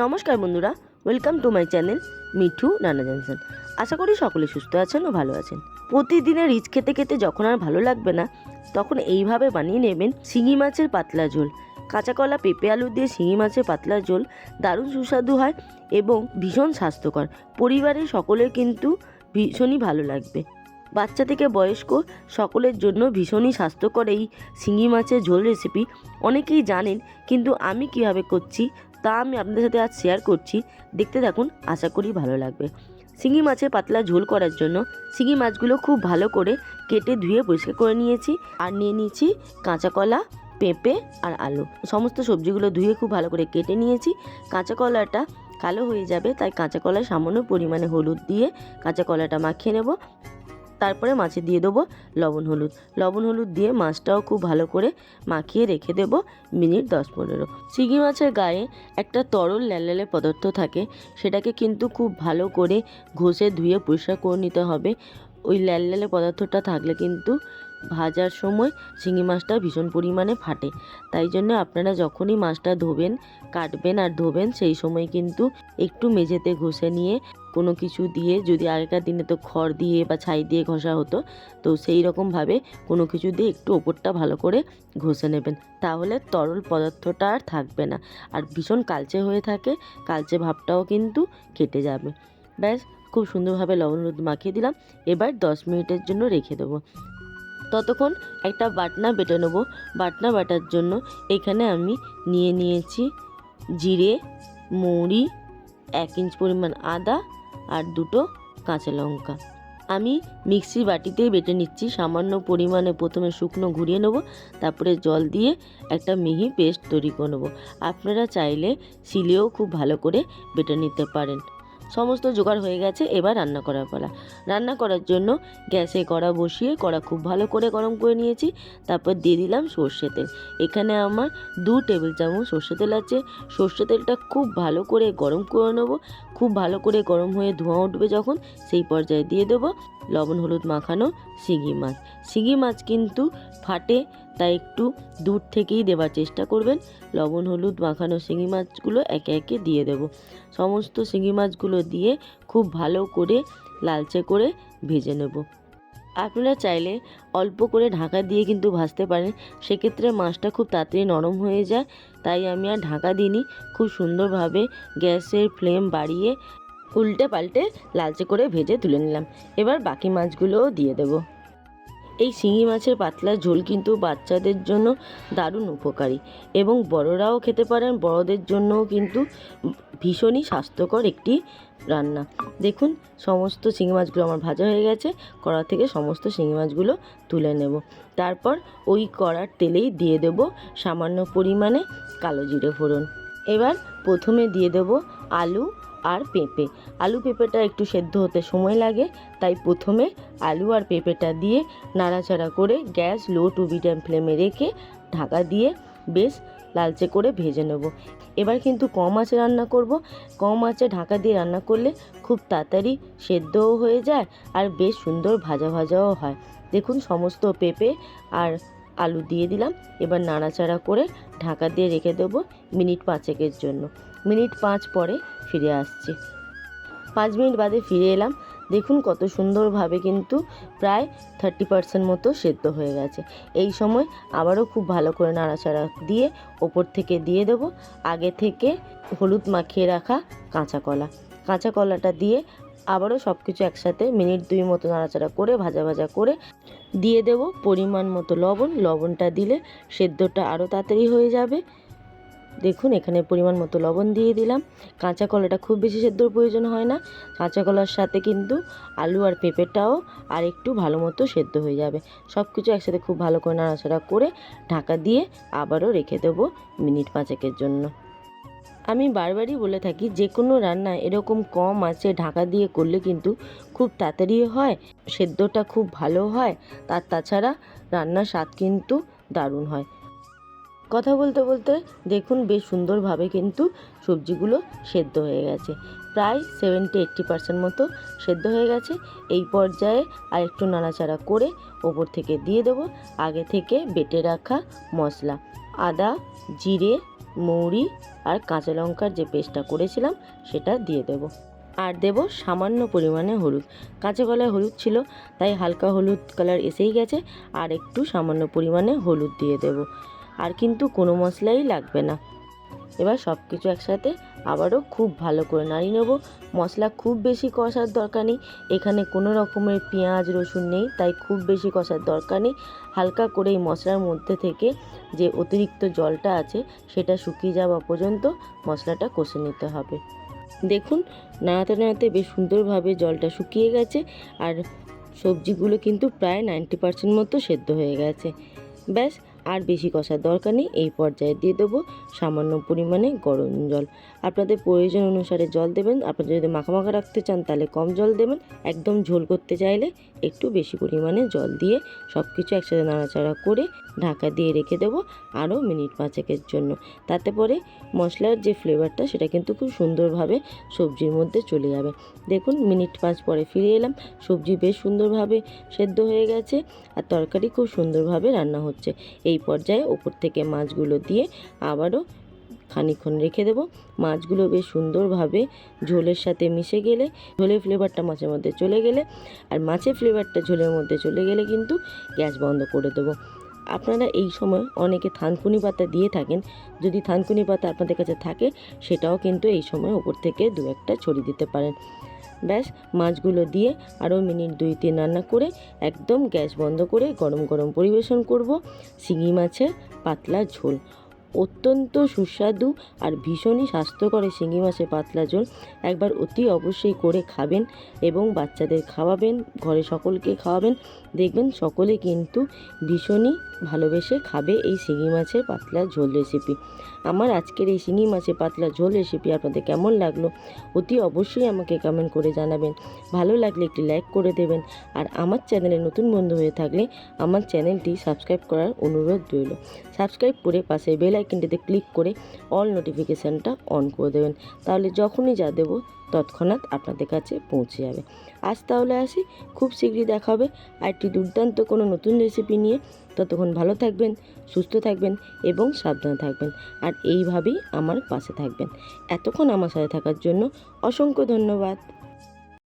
নমস্কার বন্ধুরা welcome to my channel মিঠু নানা জানসেন। আশা করি সকলে সুস্থ আছেন ও ভালো আছেন। প্রতিদিনের রিচ খেতে খেতে যখন আর ভালো লাগবে না, তখন এইভাবে বানিয়ে নেবেন শিঙি মাছের পাতলা ঝোল। কাঁচা কলা, পেঁপে, আলু দিয়ে শিঙি মাছের পাতলা ঝোল দারুণ সুস্বাদু হয় এবং ভীষণ স্বাস্থ্যকর। পরিবারের সকলের কিন্তু ভীষণই ভালো লাগবে। বাচ্চা থেকে বয়স্ক সকলের জন্য ভীষণই স্বাস্থ্যকর এই শিঙি মাছের ঝোল রেসিপি অনেকেই জানেন, কিন্তু আমি কীভাবে করছি তা আমি আপনাদের সাথে আজ শেয়ার করছি। দেখতে থাকুন, আশা করি ভালো লাগবে। শিঙি মাছের পাতলা ঝোল করার জন্য শিঙি মাছগুলো খুব ভালো করে কেটে ধুয়ে পরিষ্কার করে নিয়েছি। আর নিয়ে নিয়েছি কাঁচা কলা পেঁপে আর আলু। সমস্ত সবজিগুলো ধুয়ে খুব ভালো করে কেটে নিয়েছি। কাঁচা কলাটা কালো হয়ে যাবে, তাই কাঁচা কলায় সামান্য পরিমাণে হলুদ দিয়ে কাঁচা কলাটা মাখিয়ে নেব। তারপরে মাছে দিয়ে দেবো লবণ, হলুদ। লবণ, হলুদ দিয়ে মাছটাও খুব ভালো করে মাখিয়ে রেখে দেবো মিনিট দশ পনেরো। চিংড়ি মাছের গায়ে একটা তরল ল্যালালে পদার্থ থাকে, সেটাকে কিন্তু খুব ভালো করে ঘষে ধুয়ে পরিষ্কার করে নিতে হবে। ওই ল্যালালে পদার্থটা থাকলে কিন্তু ভাজার সময় শিঙি মাছটা ভীষণ পরিমাণে ফাটে। তাই জন্য আপনারা যখনই মাছটা ধোবেন, কাটবেন আর ধোবেন, সেই সময় কিন্তু একটু মেঝেতে ঘষে নিয়ে কোনো কিছু দিয়ে যদি আগেকার দিনে তো খড় দিয়ে বা ছাই দিয়ে ঘষা হতো, তো সেই রকমভাবে কোনো কিছু দিয়ে একটু ওপরটা ভালো করে ঘষে নেবেন। তাহলে তরল পদার্থটা আর থাকবে না। আর ভীষণ কালচে হয়ে থাকে, কালচে ভাবটাও কিন্তু কেটে যাবে। ব্যাস, খুব সুন্দরভাবে লবণ হলুদ মাখিয়ে দিলাম। এবার দশ মিনিটের জন্য রেখে দেবো। ততক্ষণ একটা বাটনা বেটে নেব। বাটনা বাটার জন্য এখানে আমি নিয়ে নিয়েছি জিরে, মৌরি, এক ইঞ্চ পরিমাণ আদা আর দুটো কাঁচা লঙ্কা। আমি মিক্সি বাটিতেই বেটে নিচ্ছি। সামান্য পরিমাণে প্রথমে শুকনো ঘুরিয়ে নেব, তারপরে জল দিয়ে একটা মিহি পেস্ট তৈরি করে নেব। আপনারা চাইলে শিলেও খুব ভালো করে বেটে নিতে পারেন। সমস্ত জোগাড় হয়ে গেছে, এবার রান্না করার পালা। রান্না করার জন্য গ্যাসে কড়া বসিয়ে কড়া খুব ভালো করে গরম করে নিয়েছি, তারপর দিয়ে দিলাম সর্ষে তেল। এখানে আমার দু টেবিল চামচ সর্ষে তেল আছে, সর্ষে তেলটা খুব ভালো করে গরম করে নেব, খুব ভালো করে গরম হয়ে ধোঁয়া উঠবে যখন, সেই পর্যায়ে দিয়ে দেবো। লবণ, হলুদ মাখানো শিঙি মাছ। শিঙি মাছ কিন্তু ফাটে, তাই একটু দূর থেকেই দেওয়ার চেষ্টা করবেন। লবণ, হলুদ মাখানো শিঙি মাছগুলো একে একে দিয়ে দেব। সমস্ত শিঙি মাছগুলো দিয়ে খুব ভালো করে লালচে করে ভেজে নেব। আপনারা চাইলে অল্প করে ঢাকা দিয়ে কিন্তু ভাজতে পারেন। সেক্ষেত্রে মাছটা খুব তাড়াতাড়ি নরম হয়ে যায়, তাই আমি আর ঢাকা দিইনি। খুব সুন্দরভাবে গ্যাসের ফ্লেম বাড়িয়ে উল্টে পাল্টে লালচে করে ভেজে তুলে নিলাম। এবার বাকি মাছগুলোও দিয়ে দেবো। এই শিঙি মাছের পাতলা ঝোল কিন্তু বাচ্চাদের জন্য দারুণ উপকারী এবং বড়রাও খেতে পারেন, বড়দের জন্যও কিন্তু ভীষণই স্বাস্থ্যকর একটি রান্না। দেখুন, সমস্ত শিঙি মাছগুলো আমার ভাজা হয়ে গেছে, কড়া থেকে সমস্ত শিঙি মাছগুলো তুলে নেব। তারপর ওই কড়ার তেলেই দিয়ে দেব সামান্য পরিমাণে কালো জিরে ফোড়ন। এবার প্রথমে দিয়ে দেব আলু আর পেঁপে। আলু পেঁপেটা একটু সেদ্ধ হতে সময় লাগে, তাই প্রথমে আলু আর পেঁপেটা দিয়ে নাড়াচাড়া করে গ্যাস লো টু মিডিয়াম ফ্লেমে রেখে ঢাকা দিয়ে বেশ লালচে করে ভেজে নেব। এবার কিন্তু কম আঁচে রান্না করব। কম আঁচে ঢাকা দিয়ে রান্না করলে খুব তাড়াতাড়ি সেদ্ধও হয়ে যায় আর বেশ সুন্দর ভাজা ভাজাও হয়। দেখুন সমস্ত পেঁপে আর আলু দিয়ে দিলাম। এবার নাড়াচাড়া করে ঢাকা দিয়ে রেখে দেবো মিনিট পাঁচেকের জন্য। মিনিট পাঁচ পরে ফিরে আসছি। পাঁচ মিনিট বাদে ফিরে এলাম। দেখুন কত সুন্দরভাবে কিন্তু প্রায় থার্টি পার্সেন্ট মতো সেদ্ধ হয়ে গেছে। এই সময় আবারও খুব ভালো করে নাড়াচাড়া দিয়ে ওপর থেকে দিয়ে দেবো। আগে থেকে হলুদ মাখিয়ে রাখা কাঁচা কলা কাঁচা কলাটা দিয়ে আবারও সব কিছু একসাথে মিনিট দুই মতো নাড়াচাড়া করে, ভাজা ভাজা করে দিয়ে দেব পরিমাণ মতো লবণ। লবণটা দিলে সেদ্ধটা আরও তাড়াতাড়ি হয়ে যাবে। দেখুন, এখানে পরিমাণ মতো লবণ দিয়ে দিলাম। কাঁচা কলাটা খুব বেশি সেদ্ধর প্রয়োজন হয় না। কাঁচা কলার সাথে কিন্তু আলু আর পেঁপেটাও আর একটু ভালো মতো সেদ্ধ হয়ে যাবে। সব কিছু একসাথে খুব ভালো করে নাড়াচাড়া করে ঢাকা দিয়ে আবারও রেখে দেবো মিনিট পাঁচেকের জন্য। আমি বারবারই বলে থাকি যে কোনো রান্না এরকম কম আছে, ঢাকা দিয়ে করলে কিন্তু খুব তাড়াতাড়ি হয়, সেদ্ধটা খুব ভালো হয়। তার তাছাড়া রান্নার স্বাদ কিন্তু দারুণ হয়। কথা বলতে বলতে দেখুন বেশ সুন্দরভাবে কিন্তু সবজিগুলো সেদ্ধ হয়ে গেছে। প্রায় সেভেন্টি এইট্টি পার্সেন্ট মতো সেদ্ধ হয়ে গেছে। এই পর্যায়ে আর একটু নাড়াচাড়া করে ওপর থেকে দিয়ে দেবো। আগে থেকে বেটে রাখা মশলা। আদা, জিরে, মৌরি আর কাঁচা লঙ্কার যে পেস্টটা করেছিলাম সেটা দিয়ে দেব। আর দেব সামান্য পরিমাণে হলুদ। কাঁচা কলায় হলুদ ছিল, তাই হালকা হলুদ কালার এসেই গেছে। আর একটু সামান্য পরিমাণে হলুদ দিয়ে দেব। আর কিন্তু কোনো মশলাই লাগবে না। এবার সব কিছু একসাথে আবারও খুব ভালো করে নাড়িয়ে নেব। মশলা খুব বেশি কষার দরকার নেই। এখানে কোনো রকমের পেঁয়াজ, রসুন নেই, তাই খুব বেশি কষার দরকার নেই। হালকা করে এই মশলার মধ্যে থেকে যে অতিরিক্ত জলটা আছে, সেটা শুকিয়ে যাওয়া পর্যন্ত মশলাটা কষে নিতে হবে। দেখুন, নাড়াতে নাড়াতে বেশ সুন্দরভাবে জলটা শুকিয়ে গেছে আর সবজিগুলো কিন্তু প্রায় নাইনটি পার্সেন্ট মতো সেদ্ধ হয়ে গেছে। ব্যাস আর বেশি কষার দরকার নেই, এই পর্যায়ে দিয়ে দেবো সামান্য পরিমাণে গরম জল। আপনাদের প্রয়োজন অনুসারে জল দেবেন আপনারা যদি মাখা মাখা রাখতে চান তাহলে কম জল দেবেন, একদম ঝোল করতে চাইলে একটু বেশি পরিমাণে জল দিয়ে সব কিছু একসাথে নাড়াচাড়া করে ঢাকা দিয়ে রেখে দেবো আরও মিনিট পাঁচেকের জন্য। তাতে পরে মশলার যে ফ্লেভারটা সেটা কিন্তু খুব সুন্দরভাবে সবজির মধ্যে চলে যাবে। দেখুন, মিনিট পাঁচ পরে ফিরে এলাম, সবজি বেশ সুন্দরভাবে সেদ্ধ হয়ে গেছে আর তরকারি খুব সুন্দরভাবে রান্না হচ্ছে। এই পর্যায়ে ওপর থেকে মাছগুলো দিয়ে আবারও খানিক্ষণ রেখে দেবো। মাছগুলো বেশ সুন্দরভাবে ঝোলের সাথে মিশে গেলে, ঝোলের ফ্লেভারটা মাছের মধ্যে চলে গেলে, আর মাছের ফ্লেভারটা ঝোলের মধ্যে চলে গেলে কিন্তু গ্যাস বন্ধ করে দেবো। আপনারা এই সময় অনেকে থানকুনি পাতা দিয়ে থাকেন, যদি থানকুনি পাতা আপনাদের কাছে থাকে, সেটাও কিন্তু এই সময় ওপর থেকে দু একটা ছড়িয়ে দিতে পারেন। ব্যাস, মাছগুলো দিয়ে আরও মিনিট দুই, তিন রান্না করে একদম গ্যাস বন্ধ করে গরম গরম পরিবেশন করব। শিঙি মাছের পাতলা ঝোল। অত্যন্ত সুস্বাদু আর ভীষণই স্বাস্থ্যকর শিঙি মাছের পাতলা ঝোল। একবার অতি অবশ্যই করে খাবেন এবং বাচ্চাদের খাওয়াবেন, ঘরে সকলকে খাওয়াবেন। দেখবেন সকলে কিন্তু ভীষণই ভালোবেসে খাবে এই শিঙি মাছের পাতলা ঝোল রেসিপি আমার আজকের এই শিঙি মাছের পাতলা ঝোল রেসিপি আপনাদের কেমন লাগল অতি অবশ্যই আমাকে কমেন্ট করে জানাবেন। ভালো লাগলে একটি লাইক করে দেবেন। আর আমার চ্যানেলে নতুন বন্ধু হয়ে থাকলে আমার চ্যানেলটি সাবস্ক্রাইব করার অনুরোধ রইল। সাবস্ক্রাইব করে পাশে বেল আইকনটিতে ক্লিক করে অল নোটিফিকেশানটা অন করে দেবেন। তাহলে যখনই যা দেবো তৎক্ষণাৎ আপনাদের কাছে পৌঁছে যাবে। আজ তাহলে আসি। খুব শীঘ্রই দেখা হবে। আর একটি দুর্দান্ত কোনো নতুন রেসিপি নিয়ে ততক্ষণ ভালো থাকবেন, সুস্থ থাকবেন এবং সাবধানে থাকবেন। আর এইভাবেই আমার পাশে থাকবেন। এতক্ষণ আমার সাথে থাকার জন্য অসংখ্য ধন্যবাদ।